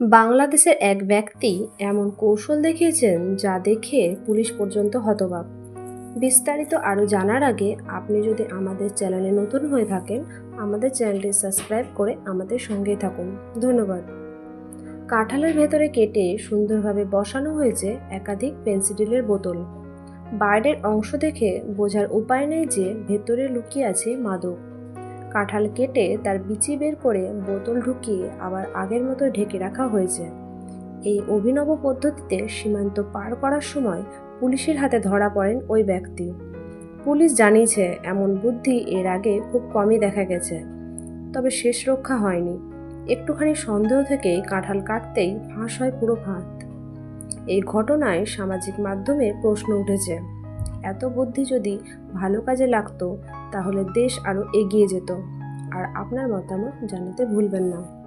বাংলাদেশের এক ব্যক্তি এমন কৌশল দেখিয়েছেন যা দেখে পুলিশ পর্যন্ত হতবাক। বিস্তারিত আরও জানার আগে আপনি যদি আমাদের চ্যানেলে নতুন হয়ে থাকেন, আমাদের চ্যানেলটি সাবস্ক্রাইব করে আমাদের সঙ্গেই থাকুন। ধন্যবাদ। কাঁঠালের ভেতরে কেটে সুন্দরভাবে বসানো হয়েছে একাধিক পেন্সিডিলের বোতল। বাইরের অংশ দেখে বোঝার উপায় নেই যে ভেতরে লুকিয়ে আছে মাদক। কাঁঠাল কেটে তার বিচি বের করে বোতল ঢুকিয়ে আবার আগের মতো ঢেকে রাখা হয়েছে। এই অভিনব পদ্ধতিতে সীমান্ত পার করার সময় পুলিশের হাতে ধরা পড়েন ওই ব্যক্তি। পুলিশ জানিয়েছে, এমন বুদ্ধি এর আগে খুব কমই দেখা গেছে, তবে শেষ রক্ষা হয়নি। একটুখানি সন্দেহ থেকেই কাঁঠাল কাটতেই ফাঁস হয় পুরো ভাত এই ঘটনায় সামাজিক মাধ্যমে প্রশ্ন উঠেছে। এত বুদ্ধি যদি ভালো কাজে লাগতো, তাহলে দেশ আরও এগিয়ে যেত। আর আপনার মতামত জানাতে ভুলবেন না।